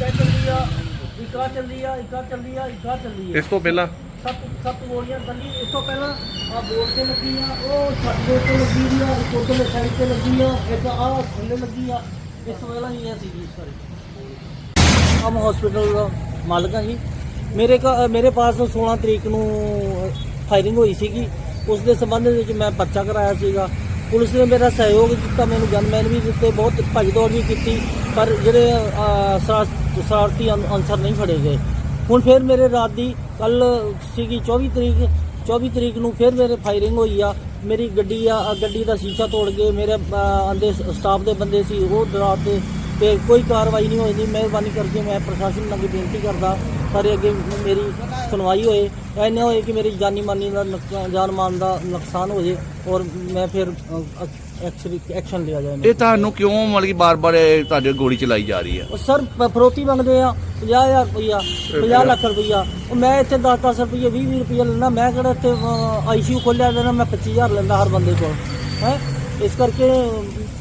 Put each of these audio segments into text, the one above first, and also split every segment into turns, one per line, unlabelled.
ਇੱਟਾਂ ਚੱਲੀ ਆ ਚੱਲੀ ਆ ਚੱਲੀ ਆ ਚੱਲੀ ਆ।
ਇਸ ਤੋਂ ਪਹਿਲਾਂ?
ਸੱਤ ਸੱਤ ਗੋਲੀਆਂ ਚੱਲੀ ਇਸ ਤੋਂ ਪਹਿਲਾਂ ਆ ਬੋਰਡ ਤੇ ਲੱਗੀ ਆ ਉਹ ਛੱਤ ਦੇ ਉੱਤੇ ਲੱਗੀ ਆ ਇੱਕ ਉੱਧਰਲੇ ਸਾਈਡ ਤੇ ਲੱਗੀ ਆ ਇੱਕ ਆ ਥੱਲੇ ਲੱਗੀ ਆ। ਇਸ ਪਹਿਲਾਂ ਹੀ ਇਹ ਸੀਗੀ ਇਸ ਵਾਰੀ। ਹਮ ਹਸਪੀਟਲ ਦਾ ਮਾਲਕ ਹਾਂ ਜੀ। ਮੇਰੇ ਕਾ ਮੇਰੇ ਪਾਸ 16 ਤਰੀਕ ਨੂੰ ਫਾਇਰਿੰਗ ਹੋਈ ਸੀਗੀ। ਉਸ ਦੇ ਸੰਬੰਧ ਵਿੱਚ ਮੈਂ ਪਰਚਾ ਕਰਾਇਆ ਸੀਗਾ। ਪੁਲਿਸ ਨੇ ਮੇਰਾ ਸਹਿਯੋਗ ਦਿੱਤਾ ਮੈਨੂੰ ਗਨਮੈਨ ਵੀ ਦਿੱਤੇ ਬਹੁਤ ਭੱਜ ਦੌੜ ਵੀ ਕੀਤੀ ਪਰ ਜਿਹੜੇ ਅਹ, ਸ਼ਰਾਰਤੀ ਅਨਸਰ ਨਹੀਂ ਫੜੇ ਗਏ। ਹੁਣ ਫਿਰ ਮੇਰੇ ਰਾਤ ਦੀ ਕੱਲ ਸੀਗੀ 24 ਤਰੀਕ 24 ਤਰੀਕ ਨੂੰ ਫਿਰ ਮੇਰੇ ਫਾਇਰਿੰਗ ਹੋਈ ਆ ਮੇਰੀ ਗੱਡੀ ਆ ਗੱਡੀ ਦਾ ਸ਼ੀਸ਼ਾ ਤੋੜ ਕੇ ਮੇਰੇ ਅ, ਅੰਦੇ ਸਟਾਫ ਦੇ ਬੰਦੇ ਸੀ ਉਹ ਡਰਾਤੇ ਤੇ ਕੋਈ ਕਾਰਵਾਈ ਨਹੀਂ ਹੋਈ ਨਹੀਂ ਮਿਹਰਬਾਨੀ ਕਰਕੇ ਮੈਂ ਪ੍ਰਸ਼ਾਸਨ ਨੂੰ ਅੱਗੇ ਬੇਨਤੀ ਕਰਦਾ ਸਾਰੇ ਅੱਗੇ ਮੇਰੀ ਸੁਣਵਾਈ ਹੋਏ ਐਨੇ ਹੋਏ ਕਿ ਮੇਰੀ ਜਾਨੀ ਮਾਨੀ ਦਾ ਨੁਕਸਾਨ ਜਾਨ ਮਾਨ ਦਾ ਨੁਕਸਾਨ ਹੋ ਜੇ ਔਰ ਮੈਂ ਫਿਰ ਐਕਸ਼ਨ ਲਿਆ ਜਾਏ।
ਇਹ ਤੁਹਾਨੂੰ ਕਿਉਂ ਮਤਲਬ ਕਿ ਬਾਰ-ਬਾਰ ਤੁਹਾਡੇ ਗੋਲੀ ਚਲਾਈ ਜਾ ਰਹੀ ਹੈ?
ਉਹ ਸਰ ਫਰੋਤੀ ਮੰਗਦੇ ਆ 50000 ਰੁਪਈਆ 50 ਲੱਖ ਰੁਪਈਆ। ਮੈਂ ਇੱਥੇ 10-10 ਰੁਪਈਏ 20-20 ਰੁਪਈਆ ਲੈਣਾ ਮੈਂ ਕਿਹੜਾ ਇੱਥੇ ਆਈਸੀਯੂ ਖੋਲਿਆ ਦੇਣਾ ਮੈਂ 25000 ਲੈਂਦਾ ਹਰ ਬੰਦੇ ਕੋਲ ਹੈ? ਇਸ ਕਰਕੇ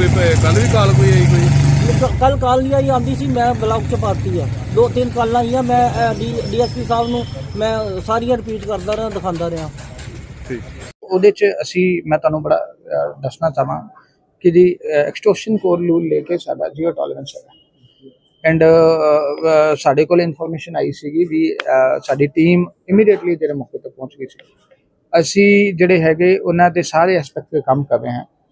ਕੋਈ ਕੱਲ ਵੀ ਕਾਲ ਕੋਈ ਆਈ ਕੋਈ?
ਕੱਲ ਕਾਲ ਨਹੀਂ ਆਈ ਆਂਦੀ ਸੀ ਮੈਂ ਬਲੌਕ ਚ ਪਾਤੀ ਆ। ਦੋ ਤਿੰਨ ਕਾਲਾਂ ਆਈਆਂ ਮੈਂ ਡੀਐਸਪੀ ਸਾਹਿਬ ਨੂੰ ਮੈਂ ਸਾਰੀਆਂ ਰਿਪੀਟ ਕਰਦਾ ਰਿਹਾ ਦਿਖਾਉਂਦਾ ਰਿਹਾ।
ਠੀਕ।
ਉਹਦੇ ਚ ਅਸੀਂ ਮੈਂ ਤੁਹਾਨੂੰ ਬੜਾ ਅਹ, ਦੱਸਣਾ ਚਾਹਾਂ ਕਿ ਜੀ ਐਕਸਟੋਰਸ਼ਨ ਕੋਡ ਰੂਲ ਲੈ ਕੇ ਸਾਡਾ ਜ਼ੀਰੋ ਟੋਲਰੈਂਸ ਹੈ ਐਂਡ ਸਾਡੇ ਕੋਲ ਇਨਫੋਰਮੇਸ਼ਨ ਆਈ ਸੀਗੀ ਵੀ ਅਹ, ਸਾਡੀ ਟੀਮ ਇਮੀਡੀਏਟਲੀ ਜਿਹੜੇ ਮੌਕੇ ਤੇ ਪਹੁੰਚ ਗਈ ਸੀ। ਅਸੀਂ ਜਿਹੜੇ ਹੈਗੇ ਉਹਨਾਂ ਦੇ ਸਾਰੇ ਐਸਪੈਕਟ ਤੇ ਕੰਮ ਕਰ ਰਹੇ ਹਾਂ।